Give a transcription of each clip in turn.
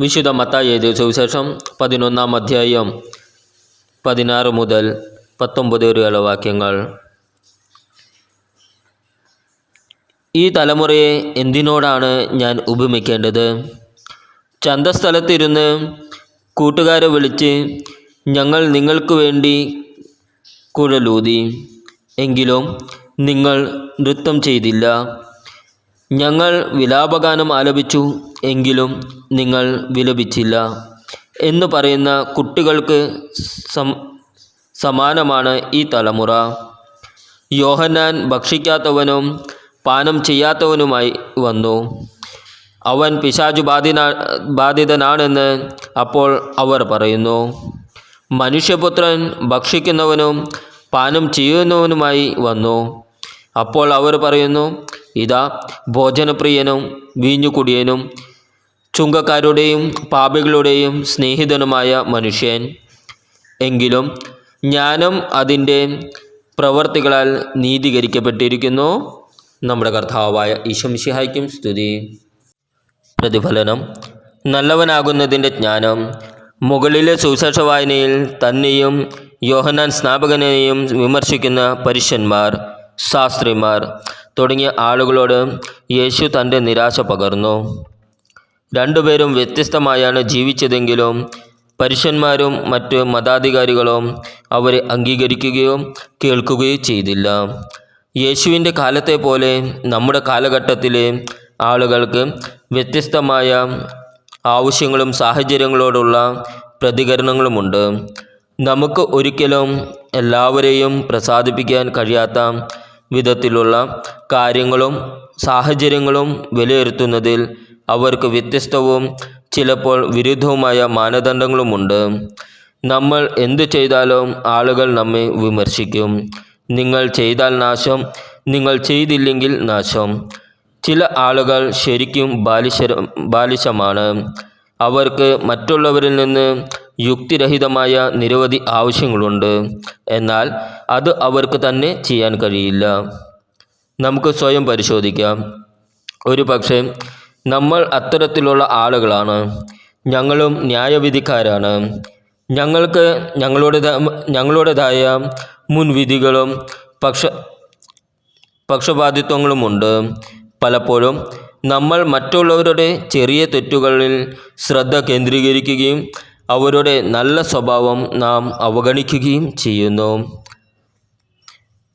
വിശുദ്ധ മത്തായി എഴുതിയ സുവിശേഷം പതിനൊന്നാം അധ്യായം പതിനാറ് മുതൽ പത്തൊമ്പത് വരെയുള്ള വാക്യങ്ങൾ. ഈ തലമുറയെ എന്തിനോടാണ് ഞാൻ ഉപമിക്കേണ്ടത്? ചന്തസ്ഥലത്തിരുന്ന് കൂട്ടുകാരെ വിളിച്ച് ഞങ്ങൾ നിങ്ങൾക്ക് വേണ്ടി കുഴലൂതി എങ്കിലും നിങ്ങൾ നൃത്തം ചെയ്തില്ല. ഞങ്ങൾ വിലാപഗാനം ആലപിച്ചു എങ്കിലും നിങ്ങൾ വിലപിച്ചില്ല എന്ന് പറയുന്ന കുട്ടികൾക്ക് സമാനമാണ് ഈ തലമുറ. യോഹന്നാൻ ഭക്ഷിക്കാത്തവനും പാനം ചെയ്യാത്തവനുമായി വന്നു. അവൻ പിശാചു ബാധിന ബാധിതനാണെന്ന് അപ്പോൾ അവർ പറയുന്നു. മനുഷ്യപുത്രൻ ഭക്ഷിക്കുന്നവനും പാനം ചെയ്യുന്നവനുമായി വന്നു. അപ്പോൾ അവർ പറയുന്നു ഇതാ ഭോജനപ്രിയനും വീഞ്ഞുകുടിയനും ചുങ്കക്കാരുടെയും പാപികളുടെയും സ്നേഹിതനുമായ മനുഷ്യൻ. എങ്കിലും ജ്ഞാനം അതിന്റെ പ്രവർത്തികളാൽ നീതീകരിക്കപ്പെട്ടിരിക്കുന്നു. നമ്മുടെ കർത്താവായ ഈശംഷിഹായ്ക്കും സ്തുതി. പ്രതിഫലനം. നല്ലവനാകുന്നതിന്റെ ജ്ഞാനം മുകളിലെ സുവിശേഷ വായനയിൽ തന്നെയും യോഹനാൻ സ്നാപകനെയും വിമർശിക്കുന്ന പരുഷന്മാർ ശാസ്ത്രിമാർ തുടങ്ങിയ ആളുകളോട് യേശു തന്റെ നിരാശ പകർന്നു. രണ്ടുപേരും വ്യത്യസ്തമായാണ് ജീവിച്ചതെങ്കിലും പരുഷന്മാരും മറ്റ് മതാധികാരികളും അവരെ അംഗീകരിക്കുകയോ കേൾക്കുകയോ ചെയ്തില്ല. യേശുവിന്റെ കാലത്തെ പോലെ നമ്മുടെ കാലഘട്ടത്തിലെ ആളുകൾക്ക് വ്യത്യസ്തമായ ആവശ്യങ്ങളും സാഹചര്യങ്ങളോടുള്ള പ്രതികരണങ്ങളുമുണ്ട്. നമുക്ക് ഒരിക്കലും എല്ലാവരെയും പ്രസാദിപ്പിക്കാൻ കഴിയാത്ത വിധത്തിലുള്ള കാര്യങ്ങളും സാഹചര്യങ്ങളും വിലയിരുത്തുന്നതിൽ അവർക്ക് വ്യത്യസ്തവും ചിലപ്പോൾ വിരുദ്ധവുമായ മാനദണ്ഡങ്ങളുമുണ്ട്. നമ്മൾ എന്തു ചെയ്താലും ആളുകൾ നമ്മെ വിമർശിക്കും. നിങ്ങൾ ചെയ്താൽ നാശം നിങ്ങൾ ചെയ്തില്ലെങ്കിൽ നാശം. ചില ആളുകൾ ശരിക്കും ബാലിശ ബാലിശമാണ്. അവർക്ക് മറ്റുള്ളവരിൽ നിന്ന് യുക്തിരഹിതമായ നിരവധി ആവശ്യങ്ങളുണ്ട്. എന്നാൽ അത് അവർക്ക് തന്നെ ചെയ്യാൻ കഴിയില്ല. നമുക്ക് സ്വയം പരിശോധിക്കാം. ഒരു പക്ഷേ നമ്മൾ അത്തരത്തിലുള്ള ആളുകളാണ്. ഞങ്ങളും ന്യായവിധിക്കാരാണ്. ഞങ്ങൾക്ക് ഞങ്ങളുടേത ഞങ്ങളുടേതായ മുൻവിധികളും പക്ഷ പക്ഷപാതിത്വങ്ങളുമുണ്ട്. പലപ്പോഴും നമ്മൾ മറ്റുള്ളവരുടെ ചെറിയ തെറ്റുകളിൽ ശ്രദ്ധ കേന്ദ്രീകരിക്കുകയും അവരുടെ നല്ല സ്വഭാവം നാം അവഗണിക്കുകയും ചെയ്യുന്നു.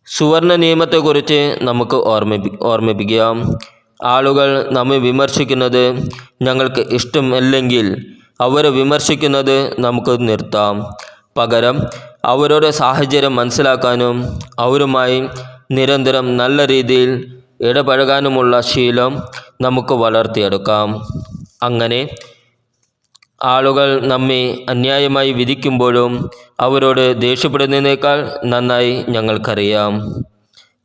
സുവർണ നിയമത്തെക്കുറിച്ച് നമുക്ക് ഓർമ്മിപ്പി ഓർമ്മിപ്പിക്കാം. ആളുകൾ നമ്മെ വിമർശിക്കുന്നത് ഞങ്ങൾക്ക് ഇഷ്ടമല്ലെങ്കിൽ അവരെ വിമർശിക്കുന്നത് നമുക്ക് നിർത്താം. പകരം അവരുടെ സാഹചര്യം മനസ്സിലാക്കാനും അവരുമായി നിരന്തരം നല്ല രീതിയിൽ ഇടപഴകാനുമുള്ള ശീലം നമുക്ക് വളർത്തിയെടുക്കാം. അങ്ങനെ ആളുകൾ നമ്മെ അന്യായമായി വിധിക്കുമ്പോഴും അവരോട് ദേഷ്യപ്പെടുന്നതിനേക്കാൾ നന്നായി ഞങ്ങൾക്കറിയാം.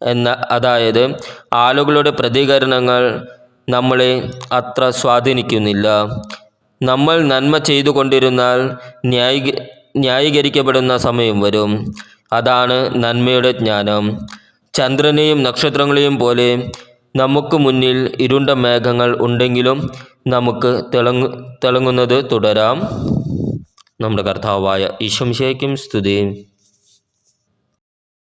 എന്ന അതായത് ആളുകളുടെ പ്രതികരണങ്ങൾ നമ്മളെ അത്ര സ്വാധീനിക്കുന്നില്ല. നമ്മൾ നന്മ ചെയ്തുകൊണ്ടിരുന്നാൽ ന്യായീ ന്യായീകരിക്കപ്പെടുന്ന സമയം വരും. അതാണ് നന്മയുടെ ജ്ഞാനം. ചന്ദ്രനെയും നക്ഷത്രങ്ങളെയും പോലെ നമുക്ക് മുന്നിൽ ഇരുണ്ട മേഘങ്ങൾ ഉണ്ടെങ്കിലും നമുക്ക് തിളങ്ങു തിളങ്ങുന്നത് തുടരാം. നമ്മുടെ കർത്താവായ ഈശംശയ്ക്കും സ്തുതി